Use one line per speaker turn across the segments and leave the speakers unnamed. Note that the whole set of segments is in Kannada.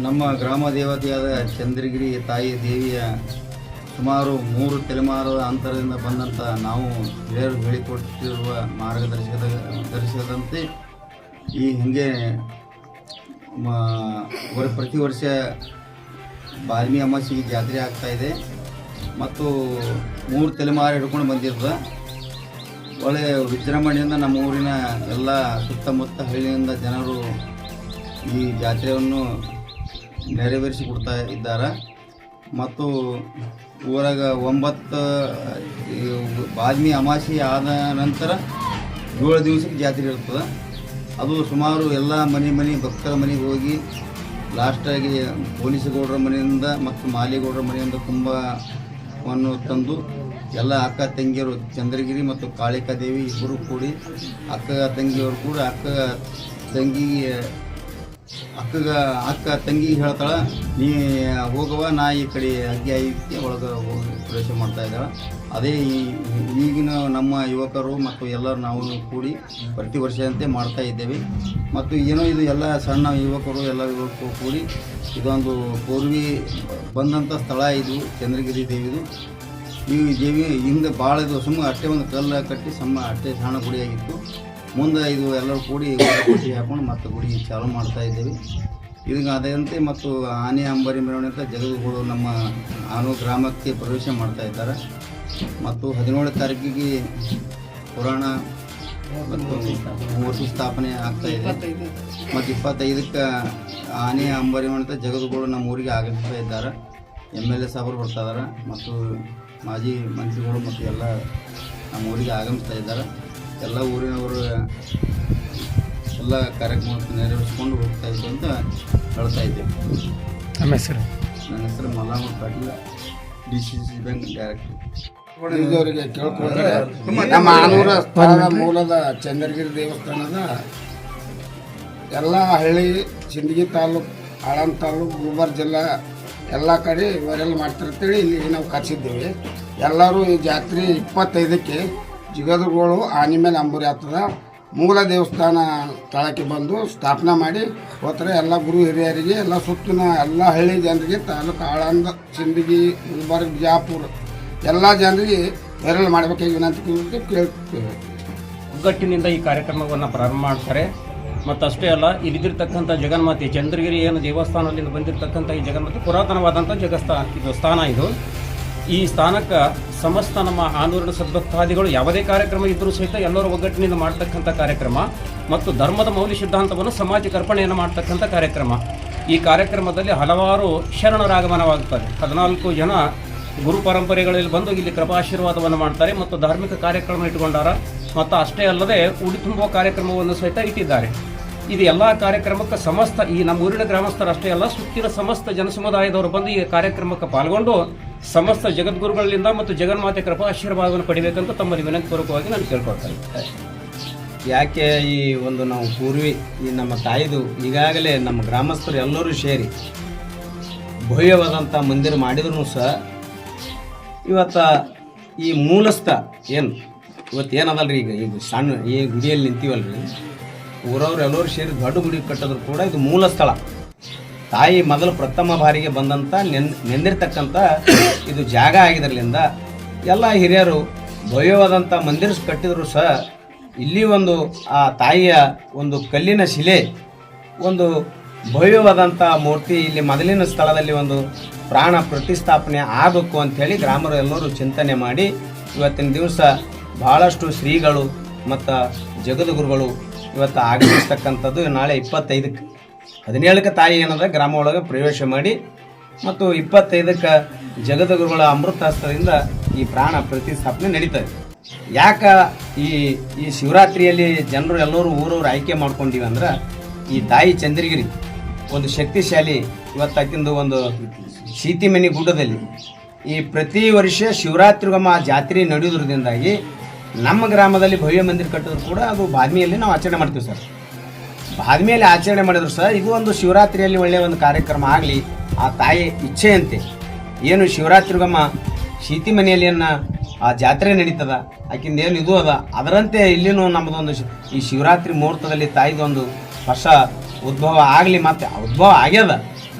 ನಮ್ಮ ಗ್ರಾಮ ದೇವತೆಯಾದ ಚಂದ್ರಗಿರಿ ತಾಯಿ ದೇವಿಯ ಸುಮಾರು ಮೂರು ತಲೆಮಾರದ ಅಂತರದಿಂದ ಬಂದಂಥ ನಾವು ಹಿರಿಯರು ಹೇಳಿಕೊಟ್ಟಿರುವ ಮಾರ್ಗದರ್ಶಕದ ದರ್ಶಕದಂತೆ ಈ ಹಿಂಗೆ ಪ್ರತಿ ವರ್ಷ ಬಾಲ್ಮಿ ಅಮಾಸಿಗೆ ಜಾತ್ರೆ ಇದೆ. ಮತ್ತು ಮೂರು ತಲೆಮಾರು ಹಿಡ್ಕೊಂಡು ಬಂದಿರ್ತದೆ ಒಳ್ಳೆ ವಿಜೃಂಭಣೆಯಿಂದ ನಮ್ಮ ಊರಿನ ಎಲ್ಲ ಸುತ್ತಮುತ್ತ ಹಳ್ಳಿಯಿಂದ ಜನರು ಈ ಜಾತ್ರೆಯನ್ನು ನೆರವೇರಿಸಿ ಕೊಡ್ತಾ ಇದ್ದಾರೆ. ಮತ್ತು ಊರಾಗ ಒಂಬತ್ತು ಬಾದ್ಮಿ ಅಮಾಸಿ ಆದ ನಂತರ ಏಳು ದಿವಸಕ್ಕೆ ಜಾತ್ರೆ ಇರ್ತದೆ. ಅದು ಸುಮಾರು ಎಲ್ಲ ಮನೆ ಮನೆ ಭಕ್ತರ ಮನೆಗೆ ಹೋಗಿ ಲಾಸ್ಟಾಗಿ ಪೊಲೀಸ್ ಗೌಡ್ರ ಮನೆಯಿಂದ ಮತ್ತು ಮಾಲಿಗೌಡರ ಮನೆಯಿಂದ ಕುಂಭವನ್ನು ತಂದು ಎಲ್ಲ ಅಕ್ಕ ತಂಗಿಯರು ಚಂದ್ರಗಿರಿ ಮತ್ತು ಕಾಳಿಕಾ ದೇವಿ ಇಬ್ಬರು ಕೂಡಿ ಅಕ್ಕ ತಂಗಿಯವರು ಕೂಡ ಅಕ್ಕ ತಂಗಿಗೆ ಅಕ್ಕಗ ಅಕ್ಕ ತಂಗಿ ಹೇಳ್ತಾಳೆ, ನೀ ಹೋಗವ ನಾ ಈ ಕಡೆ ಅಗ್ಗೆ ಐತಿ ಒಳಗೆ ಹೋಗಿ ಪ್ರವೇಶ ಮಾಡ್ತಾ ಇದ್ದಾಳೆ. ಅದೇ ಈ- ಈಗಿನ ನಮ್ಮ ಯುವಕರು ಮತ್ತು ಎಲ್ಲರೂ ನಾವು ಕೂಡಿ ಪ್ರತಿ ವರ್ಷದಂತೆ ಮಾಡ್ತಾ ಇದ್ದೇವೆ. ಮತ್ತು ಏನೋ ಇದು ಎಲ್ಲ ಸಣ್ಣ ಯುವಕರು, ಎಲ್ಲ ಯುವಕರು ಕೂಡಿ ಇದೊಂದು ಪೂರ್ವಿ ಬಂದಂಥ ಸ್ಥಳ ಇದು, ಚಂದ್ರಗಿರಿ ದೇವಿದು. ಈ ದೇವಿ ಹಿಂದೆ ಭಾಳ ಇದು ಸುಮ್ಮ ಅಷ್ಟೇ ಒಂದು ಕಲ್ಲು ಕಟ್ಟಿ ಸಮ ಅಷ್ಟೇ ಸಣ್ಣ ಗುಡಿಯಾಗಿತ್ತು. ಮುಂದೆ ಇದು ಎಲ್ಲರೂ ಕೂಡಿ ಗುಡಿ ಹಾಕೊಂಡು ಮತ್ತೆ ಗುಡಿ ಚಾಲು ಮಾಡ್ತಾ ಇದ್ದೀವಿ. ಇದಕ್ಕೆ ಅದೇ ಮತ್ತು ಆನೆ, ಅಂಬಾರಿ, ಮೆರವಣಿಗೆ ಜಗದುಗಳು ನಮ್ಮ ಆನು ಗ್ರಾಮಕ್ಕೆ ಪ್ರವೇಶ ಮಾಡ್ತಾ ಇದ್ದಾರೆ. ಮತ್ತು ಹದಿನೇಳು ತಾರೀಕಿಗೆ ಪುರಾಣ ಮೂರ್ತಿ ಸ್ಥಾಪನೆ ಆಗ್ತಾ ಇದೆ. ಮತ್ತು ಇಪ್ಪತ್ತೈದಕ್ಕೆ ಆನೆ, ಅಂಬರಿ ಅಂತ ಜಗದುಗಳು ನಮ್ಮ ಊರಿಗೆ ಆಗಮಿಸ್ತಾ ಇದ್ದಾರೆ. ಎಂ ಎಲ್ ಎ ಸಾಹೇಬರು ಬರ್ತಾ ಇದ್ದಾರೆ. ಮತ್ತು ಮಾಜಿ ಮಂತ್ರಿಗಳು ಮತ್ತು ಎಲ್ಲ ನಮ್ಮ ಊರಿಗೆ ಆಗಮಿಸ್ತಾ ಇದ್ದಾರೆ. ಎಲ್ಲ ಊರಿನವರು ಎಲ್ಲ ಕಾರ್ಯಕ್ರಮಕ್ಕೆ ನೆರವೇರಿಸ್ಕೊಂಡು ಹೋಗ್ತಾ ಇದ್ದು ಅಂತ ಹೇಳ್ತಾ ಇದ್ದೇವೆ
ನಮ್ಮ ಹೆಸರು?
ನನ್ನ ಹೆಸರು Mallama Patil D C C bank director.
ಇದ್ದವರಿಗೆ ಕೇಳ್ಕೊಂಡ್ರೆ ನಮ್ಮ ಆನೂರ ಸ್ಥಳದ ಮೂಲದ ಚಂದ್ರಗಿರಿ ದೇವಸ್ಥಾನದ ಎಲ್ಲ ಹಳ್ಳಿ ಸಿಂದಗಿ ತಾಲೂಕು ಆಳಂದ ತಾಲೂಕು ಗುಲ್ಬರ್ಗ ಜಿಲ್ಲಾ ಎಲ್ಲ ಕಡೆ ಇವರೆಲ್ಲ ಮಾಡ್ತಿರ್ತೇಳಿ ಇಲ್ಲಿ ನಾವು ಕರೆಸಿದ್ದೇವೆ. ಎಲ್ಲರೂ ಈ ಜಾತ್ರೆ ಇಪ್ಪತ್ತೈದಕ್ಕೆ ಜಿಗದುಗಳು ಆನೆ ಮೇಲೆ ಅಂಬೂರಿ ಆಗ್ತದ. ಮೂಲ ದೇವಸ್ಥಾನ ಸ್ಥಳಕ್ಕೆ ಬಂದು ಸ್ಥಾಪನೆ ಮಾಡಿ ಹೋಗ್ತಾರೆ ಎಲ್ಲ ಗುರು ಹಿರಿಯರಿಗೆ, ಎಲ್ಲ ಸುತ್ತಿನ ಎಲ್ಲ ಹಳ್ಳಿ ಜನರಿಗೆ ತಾಲೂಕು ಆಳಂದ, ಸಿಂದಗಿ, ಗುಲ್ಬರ್ಗ, ಬಿಜಾಪುರ ಎಲ್ಲ ಜನರಿಗೆ ವೈರಲ್ ಮಾಡಬೇಕಾಗಿ ವಿನಂತಿ ಕೇಳ್ತೇವೆ.
ಒಗ್ಗಟ್ಟಿನಿಂದ ಈ ಕಾರ್ಯಕ್ರಮವನ್ನು ಪ್ರಾರಂಭ ಮಾಡ್ತಾರೆ. ಮತ್ತು ಅಷ್ಟೇ ಅಲ್ಲ ಇಲ್ಲಿದ್ದಿರ್ತಕ್ಕಂಥ ಜಗನ್ಮಾತೆ, ಚಂದ್ರಗಿರಿ ಏನು ದೇವಸ್ಥಾನದಿಂದ ಬಂದಿರತಕ್ಕಂಥ ಈ ಜಗನ್ಮಾತೆ ಪುರಾತನವಾದಂಥ ಜಗಸ್ಥಾನ ಇದು ಸ್ಥಾನ ಇದು. ಈ ಸ್ಥಾನಕ್ಕೆ ಸಮಸ್ತ ನಮ್ಮ ಆನೂರಿನ ಸದ್ಭಕ್ತಾದಿಗಳು ಯಾವುದೇ ಕಾರ್ಯಕ್ರಮ ಇದ್ದರೂ ಸಹಿತ ಎಲ್ಲರೂ ಒಗ್ಗಟ್ಟಿನಿಂದ ಮಾಡ್ತಕ್ಕಂಥ ಕಾರ್ಯಕ್ರಮ ಮತ್ತು ಧರ್ಮದ ಮೌಲ್ಯ ಸಿದ್ಧಾಂತವನ್ನು ಸಮಾಜಕ್ಕೆ ಅರ್ಪಣೆಯನ್ನು ಮಾಡ್ತಕ್ಕಂಥ ಕಾರ್ಯಕ್ರಮ. ಈ ಕಾರ್ಯಕ್ರಮದಲ್ಲಿ ಹಲವಾರು ಶರಣರಾಗಮನವಾಗುತ್ತದೆ ಹದಿನಾಲ್ಕು ಜನ ಗುರು ಪರಂಪರೆಗಳಲ್ಲಿ ಬಂದು ಇಲ್ಲಿ ಕೃಪಾಶೀರ್ವಾದವನ್ನು ಮಾಡ್ತಾರೆ ಮತ್ತು ಧಾರ್ಮಿಕ ಕಾರ್ಯಕ್ರಮ ಇಟ್ಟುಕೊಂಡಾರ ಮತ್ತು ಅಷ್ಟೇ ಅಲ್ಲದೆ ಉಡಿ ತುಂಬುವ ಕಾರ್ಯಕ್ರಮವನ್ನು ಸಹಿತ ಇಟ್ಟಿದ್ದಾರೆ. ಇದು ಎಲ್ಲ ಕಾರ್ಯಕ್ರಮಕ್ಕೆ ಸಮಸ್ತ, ಈ ನಮ್ಮ ಊರಿನ ಗ್ರಾಮಸ್ಥರು ಅಷ್ಟೇ ಅಲ್ಲ, ಸುತ್ತಿನ ಸಮಸ್ತ ಜನಸಮುದಾಯದವರು ಬಂದು ಈ ಕಾರ್ಯಕ್ರಮಕ್ಕೆ ಪಾಲ್ಗೊಂಡು ಸಮಸ್ತ ಜಗದ್ಗುರುಗಳಿಂದ ಮತ್ತು ಜಗನ್ಮಾತೆ ಕೃಪಾಶೀರ್ವಾದವನ್ನು ಪಡಿಬೇಕಂತ ತಮ್ಮಲ್ಲಿ ವಿನಂತಿಪೂರ್ವಕವಾಗಿ ನಾನು ಕೇಳ್ಕೊಳ್ತೇನೆ.
ಯಾಕೆ ಈ ಒಂದು ನಾವು ಪೂರ್ವಿ, ಈ ನಮ್ಮ ತಾಯಿದು, ಈಗಾಗಲೇ ನಮ್ಮ ಗ್ರಾಮಸ್ಥರು ಎಲ್ಲರೂ ಸೇರಿ ಭವ್ಯವಾದಂಥ ಮಂದಿರ ಮಾಡಿದ್ರು ಸಹ ಇವತ್ತ ಈ ಮೂಲಸ್ಥ ಏನು ಇವತ್ತು ರೀ ಈಗ? ಈಗ ಸಣ್ಣ, ಈ ಗುಡಿಯಲ್ಲಿ ನಿಂತೀವಲ್ರಿ? ಊರವ್ರು ಎಲ್ಲರೂ ಸೇರಿ ದೊಡ್ಡ ಗುಡಿ ಕಟ್ಟಿದ್ರು ಕೂಡ ಇದು ಮೂಲ ಸ್ಥಳ. ತಾಯಿ ಮೊದಲು ಪ್ರಥಮ ಬಾರಿಗೆ ಬಂದಂಥ ನೆನ್ ನೆಂದಿರ್ತಕ್ಕಂಥ ಇದು ಜಾಗ ಆಗಿದ್ರಲಿಂದ ಎಲ್ಲ ಹಿರಿಯರು ಭವ್ಯವಾದಂಥ ಮಂದಿರ ಕಟ್ಟಿದ್ರು ಸಹ ಇಲ್ಲಿ ಒಂದು ಆ ತಾಯಿಯ ಒಂದು ಕಲ್ಲಿನ ಶಿಲೆ, ಒಂದು ಭವ್ಯವಾದಂಥ ಮೂರ್ತಿ ಇಲ್ಲಿ ಮೊದಲಿನ ಸ್ಥಳದಲ್ಲಿ ಒಂದು ಪ್ರಾಣ ಪ್ರತಿಷ್ಠಾಪನೆ ಆಗಬೇಕು ಅಂಥೇಳಿ ಗ್ರಾಮರು ಎಲ್ಲರೂ ಚಿಂತನೆ ಮಾಡಿ ಇವತ್ತಿನ ದಿವಸ ಭಾಳಷ್ಟು ಶ್ರೀಗಳು ಮತ್ತು ಜಗದ್ಗುರುಗಳು ಇವತ್ತು ಆಗಮಿಸ್ತಕ್ಕಂಥದ್ದು ನಾಳೆ ಇಪ್ಪತ್ತೈದಕ್ಕೆ. ಹದಿನೇಳಕ್ಕೆ ತಾಯಿ ಏನಂದ್ರೆ ಗ್ರಾಮ ಒಳಗೆ ಪ್ರವೇಶ ಮಾಡಿ, ಮತ್ತು ಇಪ್ಪತ್ತೈದಕ್ಕೆ ಜಗದಗುರುಗಳ ಅಮೃತಾಸ್ತ್ರದಿಂದ ಈ ಪ್ರಾಣ ಪ್ರತಿಷ್ಠಾಪನೆ ನಡೀತದೆ ಯಾಕ ಈ ಈ ಶಿವರಾತ್ರಿಯಲ್ಲಿ ಜನರು ಎಲ್ಲರೂ ಊರವ್ರು ಆಯ್ಕೆ ಮಾಡ್ಕೊಂಡಿವಿ ಅಂದ್ರೆ, ಈ ತಾಯಿ ಚಂದ್ರಗಿರಿ, ಒಂದು ಶಕ್ತಿಶಾಲಿ ಇವತ್ತಾಕಿಂದು ಒಂದು ಸೀತಿಮನಿ ಗುಡ್ಡದಲ್ಲಿ ಈ ಪ್ರತಿ ವರ್ಷ ಶಿವರಾತ್ರಿಗೊಮ್ಮ ಜಾತ್ರೆ ನಡೆಯೋದ್ರಿಂದಾಗಿ ನಮ್ಮ ಗ್ರಾಮದಲ್ಲಿ ಭವ್ಯ ಮಂದಿರ ಕಟ್ಟಿದ್ರು ಕೂಡ ಅದು ಬಾದ್ಮಿಯಲ್ಲಿ ನಾವು ಆಚರಣೆ ಮಾಡ್ತೀವಿ ಸರ್. ಬಾದ್ಮಿಯಲ್ಲಿ ಆಚರಣೆ ಮಾಡಿದ್ರು ಸರ್, ಇದು ಒಂದು ಶಿವರಾತ್ರಿಯಲ್ಲಿ ಒಳ್ಳೆಯ ಒಂದು ಕಾರ್ಯಕ್ರಮ ಆಗಲಿ, ಆ ತಾಯಿ ಇಚ್ಛೆಯಂತೆ. ಏನು ಶಿವರಾತ್ರಿಗಮ್ಮ ಶೀತಿ ಮನೆಯಲ್ಲಿ ಏನು ಆ ಜಾತ್ರೆ ನಡೀತದ ಆಕಿಂದ ಏನು ಇದು ಅದ, ಅದರಂತೆ ಇಲ್ಲಿನೂ ನಮ್ಮದೊಂದು ಈ ಶಿವರಾತ್ರಿ ಮುಹೂರ್ತದಲ್ಲಿ ತಾಯಿದೊಂದು ಹೊಸ ಉದ್ಭವ ಆಗಲಿ, ಮತ್ತು ಉದ್ಭವ ಆಗ್ಯದ,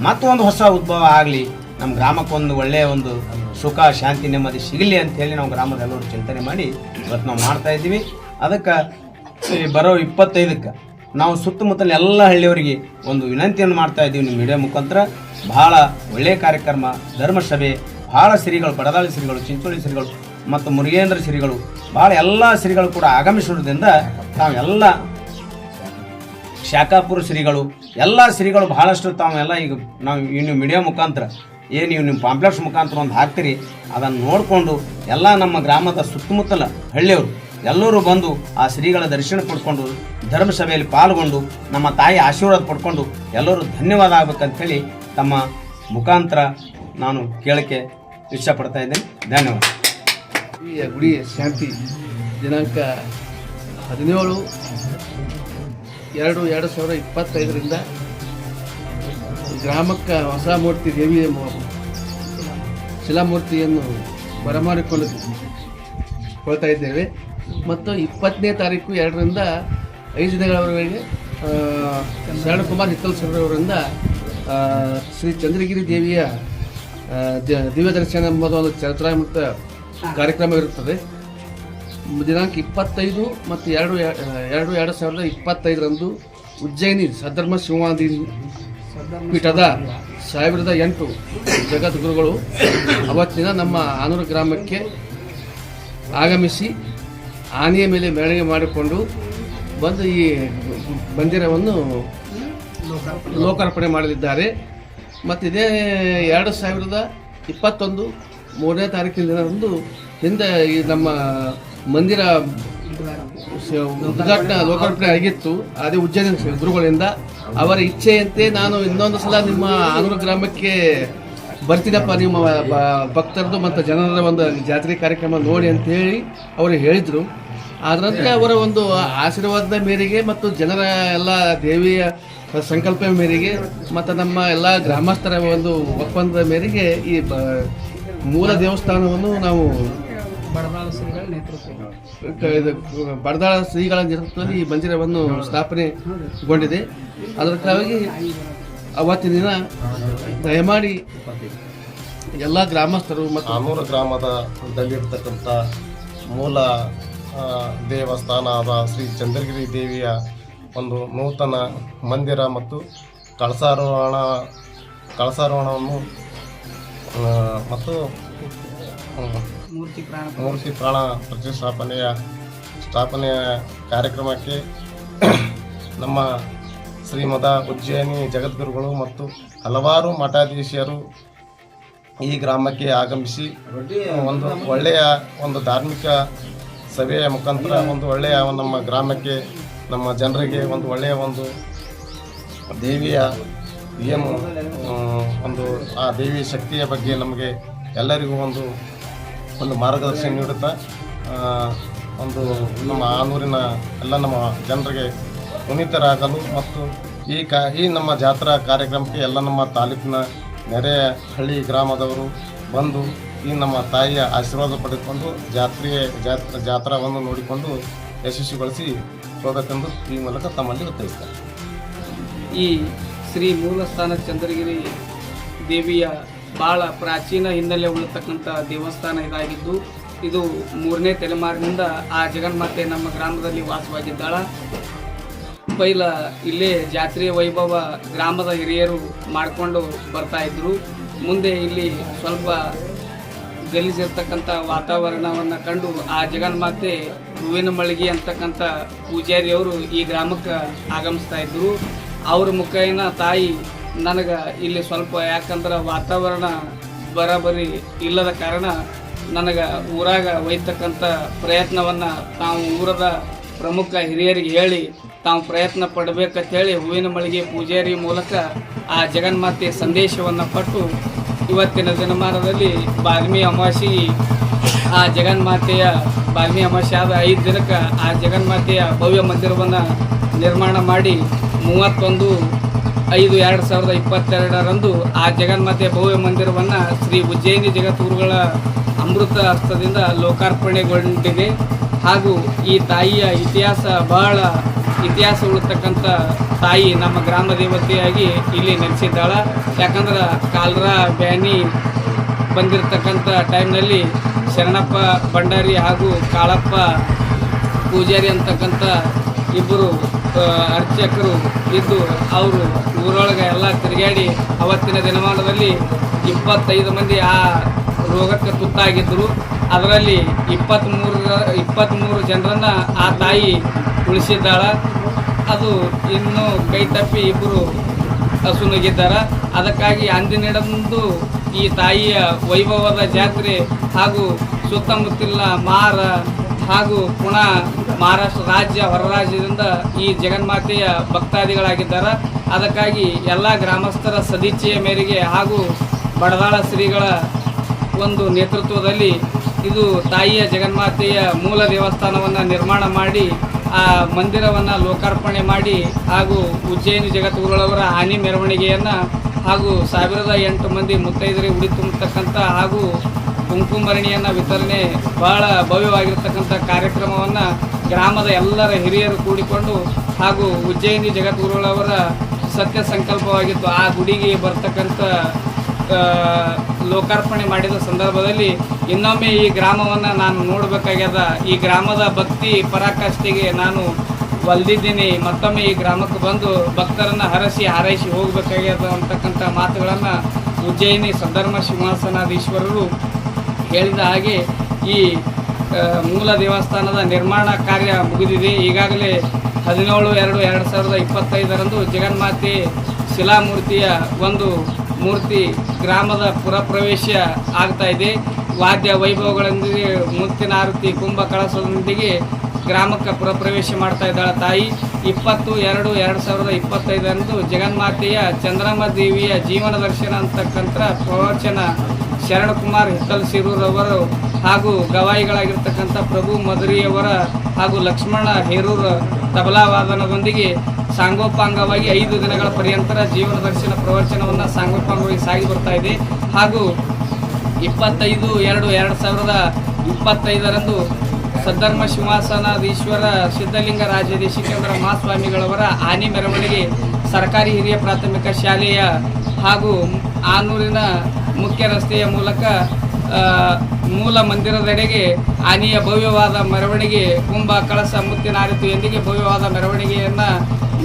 ಮತ್ತೊಂದು ಹೊಸ ಉದ್ಭವ ಆಗಲಿ ನಮ್ಮ ಗ್ರಾಮಕ್ಕೊಂದು ಒಳ್ಳೆಯ ಒಂದು ಸುಖ, ಶಾಂತಿ, ನೆಮ್ಮದಿ ಸಿಗಲಿ ಅಂತ ಹೇಳಿ ನಾವು ಗ್ರಾಮದ ಎಲ್ಲರೂ ಚಿಂತನೆ ಮಾಡಿ ಇವತ್ತು ನಾವು ಮಾಡ್ತಾ ಇದ್ದೀವಿ. ಅದಕ್ಕೆ ಬರೋ ಇಪ್ಪತ್ತೈದಕ್ಕೆ ನಾವು ಸುತ್ತಮುತ್ತಲಿನ ಎಲ್ಲ ಹಳ್ಳಿಯವರಿಗೆ ಒಂದು ವಿನಂತಿಯನ್ನು ಮಾಡ್ತಾ ಇದ್ದೀವಿ ನಿಮ್ಮ ಮೀಡಿಯಾ ಮುಖಾಂತರ. ಬಹಳ ಒಳ್ಳೆಯ ಕಾರ್ಯಕ್ರಮ, ಧರ್ಮಸಭೆ, ಬಹಳ ಶ್ರೀಗಳು ಬಡದಾಳಿ ಶ್ರೀಗಳು ಚಿಂಚೋಳಿ ಶ್ರೀಗಳು ಮತ್ತು ಮುರುಗೇಂದ್ರ ಶ್ರೀಗಳು ಭಾಳ ಎಲ್ಲ ಶ್ರೀಗಳು ಕೂಡ ಆಗಮಿಸುವುದರಿಂದ ತಾವೆಲ್ಲ ಶಾಖಾಪುರ ಶ್ರೀಗಳು ಎಲ್ಲ ಶ್ರೀಗಳು ಬಹಳಷ್ಟು ತಾವೆಲ್ಲ ಈಗ ನಾವು ಇನ್ನು ಮೀಡಿಯಾ ಮುಖಾಂತರ ಏನು ನೀವು ನಿಮ್ಮ ಪಾಂಪ್ಲೆಟ್ಸ್ ಮುಖಾಂತರ ಒಂದು ಹಾಕ್ತೀರಿ, ಅದನ್ನು ನೋಡಿಕೊಂಡು ಎಲ್ಲ ನಮ್ಮ ಗ್ರಾಮದ ಸುತ್ತಮುತ್ತಲ ಹಳ್ಳಿಯವರು ಎಲ್ಲರೂ ಬಂದು ಆ ಶ್ರೀಗಳ ದರ್ಶನ ಪಡ್ಕೊಂಡು, ಧರ್ಮಸಭೆಯಲ್ಲಿ ಪಾಲ್ಗೊಂಡು, ನಮ್ಮ ತಾಯಿ ಆಶೀರ್ವಾದ ಪಡ್ಕೊಂಡು ಎಲ್ಲರೂ ಧನ್ಯವಾದ ಆಗ್ಬೇಕಂತೇಳಿ ತಮ್ಮ ಮುಖಾಂತರ ನಾನು ಕೇಳಕ್ಕೆ ಇಷ್ಟಪಡ್ತಾ ಇದ್ದೇನೆ. ಧನ್ಯವಾದ.
ಈ ಗುಡಿ ಶಾಂತಿ ದಿನಾಂಕ ಹದಿನೇಳು ಎರಡು ಎರಡು ಸಾವಿರದ ಇಪ್ಪತ್ತೈದರಿಂದ ಗ್ರಾಮಕ್ಕೆ ಹೊಸ ಮೂರ್ತಿ ದೇವಿಯ ಶಿಲಾಮೂರ್ತಿಯನ್ನು ಬರಮಾಡಿಕೊಂಡು ಕೊಳ್ತಾ ಇದ್ದೇವೆ. ಮತ್ತು ಇಪ್ಪತ್ತನೇ ತಾರೀಕು ಎರಡರಿಂದ ಐದು ದಿನಗಳವರೆಗೆ ಶರಣ ಶರಣಕುಮಾರ್ ಹಿತ್ತಲ್ ಸರ್ ಅವರಿಂದ ಶ್ರೀ ಚಂದ್ರಗಿರಿ ದೇವಿಯ ದಿವ್ಯ ದರ್ಶನ ಎಂಬುದು ಒಂದು ಚರಿತ್ರಾಮೃತ ಕಾರ್ಯಕ್ರಮ ಇರುತ್ತದೆ. ದಿನಾಂಕ ಇಪ್ಪತ್ತೈದು ಮತ್ತು ಎರಡು ಎರಡು ಎರಡು ಸಾವಿರದ ಇಪ್ಪತ್ತೈದರಂದು ಉಜ್ಜಯಿನಿ ಸದ್ಧರ್ಮ ಶಿವಾದಿ ಪೀಠದ ಸಾವಿರದ ಎಂಟು ಜಗದ್ಗುರುಗಳು ಅವತ್ತಿನ ನಮ್ಮ ಆನೂರು ಗ್ರಾಮಕ್ಕೆ ಆಗಮಿಸಿ ಆನೆಯ ಮೇಲೆ ಮೆರವಣಿಗೆ ಮಾಡಿಕೊಂಡು ಬಂದು ಈ ಮಂದಿರವನ್ನು ಲೋಕಾರ್ಪಣೆ ಮಾಡಲಿದ್ದಾರೆ. ಮತ್ತು ಇದೇ ಎರಡು ಸಾವಿರದ ಇಪ್ಪತ್ತೊಂದು ಮೂರನೇ ತಾರೀಕಿನ ದಿನದಂದು ಹಿಂದೆ ಈ ನಮ್ಮ ಮಂದಿರ ಉದ್ಘಾಟನೆ ಲೋಕಾರ್ಪಣೆ ಆಗಿತ್ತು. ಅದೇ ಉಜ್ಜಯನ ಗುರುಗಳಿಂದ ಅವರ ಇಚ್ಛೆಯಂತೆ ನಾನು ಇನ್ನೊಂದು ಸಲ ನಿಮ್ಮ ಆನೂರು ಗ್ರಾಮಕ್ಕೆ ಬರ್ತೀನಪ್ಪ. ನಿಮ್ಮ ಭಕ್ತರದ್ದು ಭಕ್ತರದು ಮತ್ತು ಜನರ ಒಂದು ಜಾತ್ರೆ ಕಾರ್ಯಕ್ರಮ ನೋಡಿ ಅಂತೇಳಿ ಅವರು ಹೇಳಿದರು. ಅದರಂತೆ ಅವರ ಒಂದು ಆಶೀರ್ವಾದದ ಮೇರೆಗೆ ಮತ್ತು ಜನರ ಎಲ್ಲ ದೇವಿಯ ಸಂಕಲ್ಪ ಮೇರೆಗೆ ಮತ್ತು ನಮ್ಮ ಎಲ್ಲ ಗ್ರಾಮಸ್ಥರ ಒಂದು ಒಪ್ಪಂದದ ಮೇರೆಗೆ ಈ ಬ ಮೂಲ ದೇವಸ್ಥಾನವನ್ನು ನಾವು ಇದು ಬಡದಾಳ ಶ್ರೀಗಳ ನೇತೃತ್ವದಲ್ಲಿ ಈ ಮಂದಿರವನ್ನು ಸ್ಥಾಪನೆಗೊಂಡಿದೆ. ಅದಕ್ಕಾಗಿ ಅವತ್ತಿನ ದಿನ ದಯಮಾಡಿ ಎಲ್ಲ ಗ್ರಾಮಸ್ಥರು ಮತ್ತು
ಆನೂರು ಗ್ರಾಮದಲ್ಲಿರ್ತಕ್ಕಂಥ ಮೂಲ ದೇವಸ್ಥಾನ ಆದ ಶ್ರೀ ಚಂದ್ರಗಿರಿ ದೇವಿಯ ಒಂದು ನೂತನ ಮಂದಿರ ಮತ್ತು ಕಳಸಾರೋಹಣ ಕಳಸಾರೋಹಣವನ್ನು ಆ, ಮೂರ್ತಿ ಪ್ರಾಣ ಪ್ರತಿಷ್ಠಾಪನೆಯ ಸ್ಥಾಪನೆಯ ಕಾರ್ಯಕ್ರಮಕ್ಕೆ ನಮ್ಮ ಶ್ರೀಮದ ಉಜ್ಜಯಿನಿ ಜಗದ್ಗುರುಗಳು ಮತ್ತು ಹಲವಾರು ಮಠಾಧೀಶರು ಈ ಗ್ರಾಮಕ್ಕೆ ಆಗಮಿಸಿ ಒಂದು ಒಳ್ಳೆಯ ಒಂದು ಧಾರ್ಮಿಕ ಸಭೆಯ ಮುಖಾಂತರ ಒಂದು ಒಳ್ಳೆಯ ನಮ್ಮ ಗ್ರಾಮಕ್ಕೆ, ನಮ್ಮ ಜನರಿಗೆ ಒಂದು ಒಳ್ಳೆಯ ಒಂದು ದೇವಿಯ ಏನು ಒಂದು ಆ ದೇವಿಯ ಶಕ್ತಿಯ ಬಗ್ಗೆ ನಮಗೆ ಎಲ್ಲರಿಗೂ ಒಂದು ಒಂದು ಮಾರ್ಗದರ್ಶನ ನೀಡುತ್ತಾ ಒಂದು ನಮ್ಮ ಆನೂರಿನ ಎಲ್ಲ ನಮ್ಮ ಜನರಿಗೆ ಪುನೀತರಾಗಲು ಮತ್ತು ಈ ಕಾ, ಈ ನಮ್ಮ ಜಾತ್ರಾ ಕಾರ್ಯಕ್ರಮಕ್ಕೆ ಎಲ್ಲ ನಮ್ಮ ತಾಲೂಕಿನ ನೆರೆಯ ಹಳ್ಳಿ ಗ್ರಾಮದವರು ಬಂದು ಈ ನಮ್ಮ ತಾಯಿಯ ಆಶೀರ್ವಾದ ಪಡೆದುಕೊಂಡು ಜಾತ್ರೆಯ ಜಾತ್ರ ಜಾತ್ರಾವನ್ನು ನೋಡಿಕೊಂಡು ಯಶಸ್ವಿಗೊಳಿಸಿ ಹೋಗಬೇಕೆಂದು ಈ ಮೂಲಕ ತಮ್ಮಲ್ಲಿ ಒತ್ತಾಯಿಸ್ತಾರೆ.
ಈ ಶ್ರೀ ಮೂಲಸ್ಥಾನ ಚಂದ್ರಗಿರಿ ದೇವಿಯ ಭಾಳ ಪ್ರಾಚೀನ ಹಿನ್ನೆಲೆ ಉಳಿತಕ್ಕಂಥ ದೇವಸ್ಥಾನ ಇದಾಗಿದ್ದು, ಇದು ಮೂರನೇ ತಲೆಮಾರಿನಿಂದ ಆ ಜಗನ್ಮಾತೆ ನಮ್ಮ ಗ್ರಾಮದಲ್ಲಿ ವಾಸವಾಗಿದ್ದಾಳ. ಪೈಲ ಇಲ್ಲೇ ಜಾತ್ರೆಯ ವೈಭವ ಗ್ರಾಮದ ಹಿರಿಯರು ಮಾಡಿಕೊಂಡು ಬರ್ತಾ ಇದ್ರು. ಮುಂದೆ ಇಲ್ಲಿ ಸ್ವಲ್ಪ ಗಲೀಜಿರ್ತಕ್ಕಂಥ ವಾತಾವರಣವನ್ನು ಕಂಡು ಆ ಜಗನ್ಮಾತೆ ಹೂವಿನ ಮಳಿಗೆ ಅಂತಕ್ಕಂಥ ಪೂಜಾರಿಯವರು ಈ ಗ್ರಾಮಕ್ಕೆ ಆಗಮಿಸ್ತಾ ಇದ್ದರು ಅವ್ರ ಮುಖೇನ ತಾಯಿ ನನಗೆ ಇಲ್ಲಿ ಸ್ವಲ್ಪ ಯಾಕಂದ್ರೆ ವಾತಾವರಣ ಬರಾಬರಿ ಇಲ್ಲದ ಕಾರಣ ನನಗೆ ಊರಾಗ ಒಯ್ತಕ್ಕಂಥ ಪ್ರಯತ್ನವನ್ನು ತಾವು ಊರದ ಪ್ರಮುಖ ಹಿರಿಯರಿಗೆ ಹೇಳಿ, ತಾವು ಪ್ರಯತ್ನ ಪಡಬೇಕಂತ ಹೇಳಿ ಹೂವಿನ ಮಳಿಗೆ ಪೂಜಾರಿ ಮೂಲಕ ಆ ಜಗನ್ಮಾತೆ ಸಂದೇಶವನ್ನು ಕೊಟ್ಟು ಇವತ್ತಿನ ದಿನಮಾನದಲ್ಲಿ ಬಾಲ್ಮಿ ಅಮಾವಾಸಿ ಆ ಜಗನ್ಮಾತೆಯ ಬಾಲ್ಮಿ ಅಮಾವಾಸ್ಯೆ ಆದ ಐದು ದಿನಕ್ಕೆ ಆ ಜಗನ್ಮಾತೆಯ ಭವ್ಯ ಮಂದಿರವನ್ನು ನಿರ್ಮಾಣ ಮಾಡಿ ಮೂವತ್ತೊಂದು ಐದು ಎರಡು ಸಾವಿರದ ಇಪ್ಪತ್ತೆರಡರಂದು ಆ ಜಗನ್ಮಾತೆಯ ಭವ್ಯ ಮಂದಿರವನ್ನು ಶ್ರೀ ಉಜ್ಜಯಿನಿ ಜಗದ್ಗುರುಗಳ ಅಮೃತ ಹಸ್ತದಿಂದ ಲೋಕಾರ್ಪಣೆಗೊಂಡಿದೆ. ಹಾಗೂ ಈ ತಾಯಿಯ ಇತಿಹಾಸ ಬಹಳ ಇತಿಹಾಸ ಉಳಿತಕ್ಕಂಥ ತಾಯಿ ನಮ್ಮ ಗ್ರಾಮ ದೇವತೆಯಾಗಿ ಇಲ್ಲಿ ನೆಲೆಸಿದ್ದಾಳೆ. ಯಾಕಂದ್ರೆ ಕಾಲರ ಬ್ಯಾನಿ ಬಂದಿರತಕ್ಕಂಥ ಟೈಮ್ನಲ್ಲಿ ಶರಣಪ್ಪ ಭಂಡಾರಿ ಹಾಗೂ ಕಾಳಪ್ಪ ಪೂಜಾರಿ ಅಂತಕ್ಕಂಥ ಇಬ್ಬರು ಅರ್ಚಕರು ಇದ್ದು ಅವರು ಊರೊಳಗೆ ಎಲ್ಲ ತಿರುಗಾಡಿ ಅವತ್ತಿನ ದಿನಮಾನದಲ್ಲಿ ಇಪ್ಪತ್ತೈದು ಮಂದಿ ಆ ರೋಗಕ್ಕೆ ತುತ್ತಾಗಿದ್ದರು. ಅದರಲ್ಲಿ ಇಪ್ಪತ್ತ್ಮೂರ ಇಪ್ಪತ್ತ್ಮೂರು ಜನರನ್ನು ಆ ತಾಯಿ ಉಳಿಸಿದ್ದಾಳೆ. ಅದು ಇನ್ನು ಕೈ ತಪ್ಪಿ ಇಬ್ಬರು ಹಸುನುಗಿದ್ದಾರೆ. ಅದಕ್ಕಾಗಿ ಅಂದಿನಿಡಂದು ಈ ತಾಯಿಯ ವೈಭವದ ಜಾತ್ರೆ ಹಾಗೂ ಸುತ್ತಮುತ್ತಲ ಮಾರ ಹಾಗೂ ಪುನಃ ಮಹಾರಾಷ್ಟ್ರ ರಾಜ್ಯ ಹೊರ ರಾಜ್ಯದಿಂದ ಈ ಜಗನ್ಮಾತೆಯ ಭಕ್ತಾದಿಗಳಾಗಿದ್ದಾರೆ. ಅದಕ್ಕಾಗಿ ಎಲ್ಲ ಗ್ರಾಮಸ್ಥರ ಸದಿಚ್ಛೆಯ ಮೇರೆಗೆ ಹಾಗೂ ಬಡದಾಳ ಶ್ರೀಗಳ ಒಂದು ನೇತೃತ್ವದಲ್ಲಿ ಇದು ತಾಯಿಯ ಜಗನ್ಮಾತೆಯ ಮೂಲ ದೇವಸ್ಥಾನವನ್ನು ನಿರ್ಮಾಣ ಮಾಡಿ, ಆ ಮಂದಿರವನ್ನು ಲೋಕಾರ್ಪಣೆ ಮಾಡಿ ಹಾಗೂ ಉಜ್ಜಯಿನಿ ಜಗತ್ಗುರುಗಳವರ ಹಾನಿ ಮೆರವಣಿಗೆಯನ್ನು ಹಾಗೂ ಸಾವಿರದ ಎಂಟು ಮಂದಿ ಮುತ್ತೈದರಿಗೆ ಉಡಿ ತುಂಬತಕ್ಕಂಥ ಹಾಗೂ ಕುಂಕುಮರಣಿಯನ್ನು ವಿತರಣೆ ಬಹಳ ಭವ್ಯವಾಗಿರ್ತಕ್ಕಂಥ ಕಾರ್ಯಕ್ರಮವನ್ನು ಗ್ರಾಮದ ಎಲ್ಲರ ಹಿರಿಯರು ಕೂಡಿಕೊಂಡು ಹಾಗೂ ಉಜ್ಜಯಿನಿ ಜಗದ್ಗುರುಗಳವರ ಸತ್ಯ ಸಂಕಲ್ಪವಾಗಿತ್ತು. ಆ ಗುಡಿಗೆ ಬರ್ತಕ್ಕಂಥ ಲೋಕಾರ್ಪಣೆ ಮಾಡಿದ ಸಂದರ್ಭದಲ್ಲಿ ಇನ್ನೊಮ್ಮೆ ಈ ಗ್ರಾಮವನ್ನು ನಾನು ನೋಡಬೇಕಾಗ್ಯದ. ಈ ಗ್ರಾಮದ ಭಕ್ತಿ ಪರಾಕಾಷ್ಠೆಗೆ ನಾನು ಒಲ್ದಿದ್ದೀನಿ. ಮತ್ತೊಮ್ಮೆ ಈ ಗ್ರಾಮಕ್ಕೆ ಬಂದು ಭಕ್ತರನ್ನು ಹರಸಿ ಹಾರೈಸಿ ಹೋಗಬೇಕಾಗ್ಯದ ಅಂತಕ್ಕಂಥ ಮಾತುಗಳನ್ನು ಉಜ್ಜಯಿನಿ ಸದ್ಧರ್ಮ ಸಿಂಹಾಸನಾಧೀಶ್ವರರು ಹೇಳಿದ ಹಾಗೆ ಈ ಮೂಲ ದೇವಸ್ಥಾನದ ನಿರ್ಮಾಣ ಕಾರ್ಯ ಮುಗಿದಿದೆ. ಈಗಾಗಲೇ ಹದಿನೇಳು ಎರಡು ಎರಡು ಸಾವಿರದ ಇಪ್ಪತ್ತೈದರಂದು ಜಗನ್ಮಾತೆ ಶಿಲಾಮೂರ್ತಿಯ ಒಂದು ಮೂರ್ತಿ ಗ್ರಾಮದ ಪುರಪ್ರವೇಶ ಆಗ್ತಾ ಇದೆ. ವಾದ್ಯ ವೈಭವಗಳೊಂದಿಗೆ ಮುತ್ತಿನ ಆರತಿ ಕುಂಭ ಕಳಸದೊಂದಿಗೆ ಗ್ರಾಮಕ್ಕೆ ಪುರಪ್ರವೇಶ ಮಾಡ್ತಾ ಇದ್ದಾಳೆ ತಾಯಿ. ಇಪ್ಪತ್ತು ಎರಡು ಎರಡು ಸಾವಿರದ ಇಪ್ಪತ್ತೈದರಂದು ಜಗನ್ಮಾತೆಯ ಚಂದ್ರಮ್ಮ ದೇವಿಯ ಜೀವನ ದರ್ಶನ ಅಂತಕ್ಕಂಥ ಪ್ರವಚನ ಶರಣಕುಮಾರ್ ಹಿತ್ತಲ್ ಸಿರೂರವರು ಹಾಗೂ ಗವಾಯಿಗಳಾಗಿರ್ತಕ್ಕಂಥ ಪ್ರಭು ಮಧುರಿಯವರ ಹಾಗೂ ಲಕ್ಷ್ಮಣ ಹೇರೂರ ತಬಲಾವಾದನದೊಂದಿಗೆ ಸಾಂಗೋಪಾಂಗವಾಗಿ ಐದು ದಿನಗಳ ಪರ್ಯಂತರ ಜೀವನ ದರ್ಶನ ಪ್ರವಚನವನ್ನು ಸಾಂಗೋಪಾಂಗವಾಗಿ ಸಾಗಿ ಬರ್ತಾ ಇದೆ. ಹಾಗೂ ಇಪ್ಪತ್ತೈದು ಎರಡು ಎರಡು ಸಾವಿರದ ಇಪ್ಪತ್ತೈದರಂದು ಸದ್ಧರ್ಮ ಸಿಂಹಾಸನಾಧೀಶ್ವರ ಸಿದ್ಧಲಿಂಗ ರಾಜದೇಶಿಕೇಂದ್ರ ಮಹಾಸ್ವಾಮಿಗಳವರ ಆನೆ ಮೆರವಣಿಗೆ ಸರ್ಕಾರಿ ಹಿರಿಯ ಪ್ರಾಥಮಿಕ ಶಾಲೆಯ ಹಾಗೂ ಆನೂರಿನ ಮುಖ್ಯ ರಸ್ತೆಯ ಮೂಲಕ ಮೂಲ ಮಂದಿರದೆಡೆಗೆ ಆನೆಯ ಭವ್ಯವಾದ ಮೆರವಣಿಗೆ, ಕುಂಭ, ಕಳಸ ಮುತ್ತಿನ ಎಂದಿಗೆ ಭವ್ಯವಾದ ಮೆರವಣಿಗೆಯನ್ನು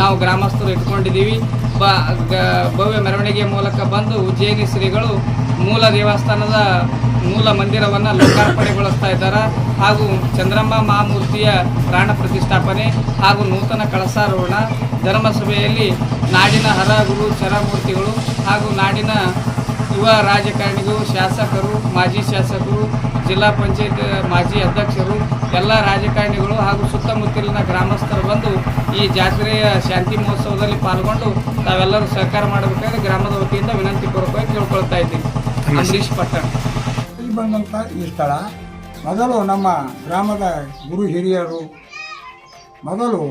ನಾವು ಗ್ರಾಮಸ್ಥರು ಇಟ್ಕೊಂಡಿದ್ದೀವಿ. ಬ ಭವ್ಯ ಮೆರವಣಿಗೆಯ ಮೂಲಕ ಬಂದು ಉಜ್ಜಯಿನಿ ಶ್ರೀಗಳು ಮೂಲ ದೇವಸ್ಥಾನದ ಮೂಲ ಮಂದಿರವನ್ನು ಲೋಕಾರ್ಪಣೆಗೊಳಿಸ್ತಾ ಇದ್ದಾರೆ. ಹಾಗೂ ಚಂದ್ರಮ್ಮ ಮಹಾಮೂರ್ತಿಯ ಪ್ರಾಣ ಪ್ರತಿಷ್ಠಾಪನೆ ಹಾಗೂ ನೂತನ ಕಳಸಾರೋಹಣ, ಧರ್ಮಸಭೆಯಲ್ಲಿ ನಾಡಿನ ಹರ ಗುರು ಚರಮೂರ್ತಿಗಳು ಹಾಗೂ ನಾಡಿನ ಯುವ ರಾಜಕಾರಣಿಗಳು ಶಾಸಕರು ಮಾಜಿ ಶಾಸಕರು ಜಿಲ್ಲಾ ಪಂಚಾಯತ್ ಮಾಜಿ ಅಧ್ಯಕ್ಷರು ಎಲ್ಲ ರಾಜಕಾರಣಿಗಳು ಹಾಗೂ ಸುತ್ತಮುತ್ತಲಿನ ಗ್ರಾಮಸ್ಥರು ಬಂದು ಈ ಜಾತ್ರೆಯ ಶಾಂತಿ ಮಹೋತ್ಸವದಲ್ಲಿ ಪಾಲ್ಗೊಂಡು ತಾವೆಲ್ಲರೂ ಸಹಕಾರ ಮಾಡಬೇಕಾದ್ರೆ ಗ್ರಾಮದ ವತಿಯಿಂದ ವಿನಂತಿ ಪೂರ್ವಕವಾಗಿ ಕೇಳ್ಕೊಳ್ತಾ ಇದ್ದೀನಿ. ಅಂಬರೀಶ್ ಪಟ್ಟಣ.
ಇಲ್ಲಿ ಬಂದಂಥ ಈ ಸ್ಥಳ ಮೊದಲು ನಮ್ಮ ಗ್ರಾಮದ ಗುರು ಹಿರಿಯರು ಮೊದಲು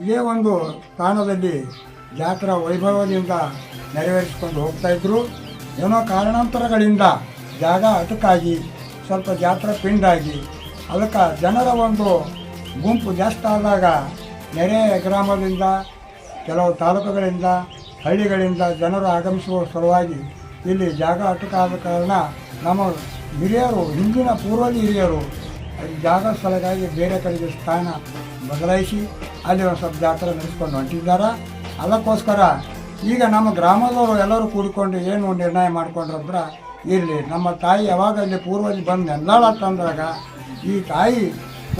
ಇದೇ ಒಂದು ಸ್ಥಾನದಲ್ಲಿ ಜಾತ್ರಾ ವೈಭವದಿಂದ ನೆರವೇರಿಸಿಕೊಂಡು ಹೋಗ್ತಾ ಇದ್ರು. ಏನೋ ಕಾರಣಾಂತರಗಳಿಂದ ಜಾಗ ಅಟಕಾಗಿ ಸ್ವಲ್ಪ ಜಾತ್ರೆ ಪಿಂಡಾಗಿ, ಅದಕ್ಕೆ ಜನರ ಒಂದು ಗುಂಪು ಜಾಸ್ತಿ ಆದಾಗ ನೆರೆ ಗ್ರಾಮದಿಂದ, ಕೆಲವು ತಾಲೂಕುಗಳಿಂದ, ಹಳ್ಳಿಗಳಿಂದ ಜನರು ಆಗಮಿಸುವ ಸಲುವಾಗಿ ಇಲ್ಲಿ ಜಾಗ ಅಟಕಾದ ಕಾರಣ ನಮ್ಮ ಹಿರಿಯರು, ಹಿಂದಿನ ಪೂರ್ವದ ಹಿರಿಯರು ಜಾಗ ಸ್ಥಳಕ್ಕಾಗಿ ಬೇರೆ ಕಡೆಗೆ ಸ್ಥಾನ ಬದಲಾಯಿಸಿ ಅಲ್ಲಿ ಒಂದು ಸ್ವಲ್ಪ ಜಾತ್ರೆ ನಡೆಸ್ಕೊಂಡು ಹೊಂಟಿದ್ದಾರೆ? ಅದಕ್ಕೋಸ್ಕರ ಈಗ ನಮ್ಮ ಗ್ರಾಮದವರು ಎಲ್ಲರೂ ಕೂಡಿಕೊಂಡು ಏನು ನಿರ್ಣಯ ಮಾಡ್ಕೊಂಡ್ರಂದ್ರೆ ಇರಲಿ ನಮ್ಮ ತಾಯಿ ಯಾವಾಗ ಇಲ್ಲಿ ಪೂರ್ವಜ ಬಂದು ನೆಲ್ಲಾಳ ತಂದಾಗ, ಈ ತಾಯಿ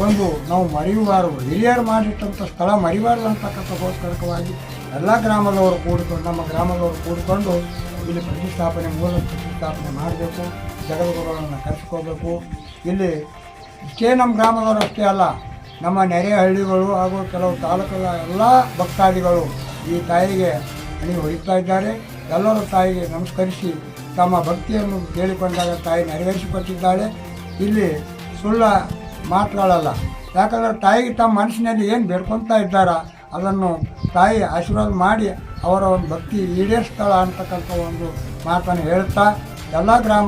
ಒಂದು ನಾವು ಮರೆಯಬಾರದು ಹಿರಿಯರು ಮಾಡಿಟ್ಟಂಥ ಸ್ಥಳ ಮರಿಬಾರ್ದು ಅಂತಕ್ಕಂಥಕ್ಕೋಸ್ಕರವಾಗಿ ಎಲ್ಲ ಗ್ರಾಮದವರು ಕೂಡಿಕೊಂಡು, ನಮ್ಮ ಗ್ರಾಮದವರು ಕೂಡಿಕೊಂಡು ಇಲ್ಲಿ ಪ್ರತಿಷ್ಠಾಪನೆ, ಮೂಲ ಪ್ರತಿಷ್ಠಾಪನೆ ಮಾಡಬೇಕು, ಜಗದ್ಗುರುಗಳನ್ನು ಕರೆಸ್ಕೋಬೇಕು. ಇಲ್ಲಿ ಇಷ್ಟೇ ನಮ್ಮ ಗ್ರಾಮದವರು ಅಷ್ಟೇ ಅಲ್ಲ, ನಮ್ಮ ನೆರೆ ಹಳ್ಳಿಗಳು ಹಾಗೂ ಕೆಲವು ತಾಲೂಕುಗಳ ಎಲ್ಲ ಭಕ್ತಾದಿಗಳು ಈ ತಾಯಿಗೆ ಹಣಿ ಹೊಡಿತಾ ಇದ್ದಾರೆ. ಎಲ್ಲರೂ ತಾಯಿಗೆ ನಮಸ್ಕರಿಸಿ ತಮ್ಮ ಭಕ್ತಿಯನ್ನು ಕೇಳಿಕೊಂಡಾಗ ತಾಯಿ ನೆರವೇರಿಸಿಕೊಟ್ಟಿದ್ದಾಳೆ. ಇಲ್ಲಿ ಸುಳ್ಳ ಮಾತುಗಳಲ್ಲ ಯಾಕಂದರೆ ತಾಯಿಗೆ ತಮ್ಮ ಮನಸ್ಸಿನಲ್ಲಿ ಏನು ಬೇಡ್ಕೊತಾ ಇದ್ದಾರ, ಅದನ್ನು ತಾಯಿ ಆಶೀರ್ವಾದ ಮಾಡಿ ಅವರ ಒಂದು ಭಕ್ತಿ ಈಡೇರಿಸ್ತಾಳ ಅಂತಕ್ಕಂಥ ಒಂದು ಮಾತನ್ನು ಹೇಳ್ತಾ, ಎಲ್ಲ ಗ್ರಾಮದ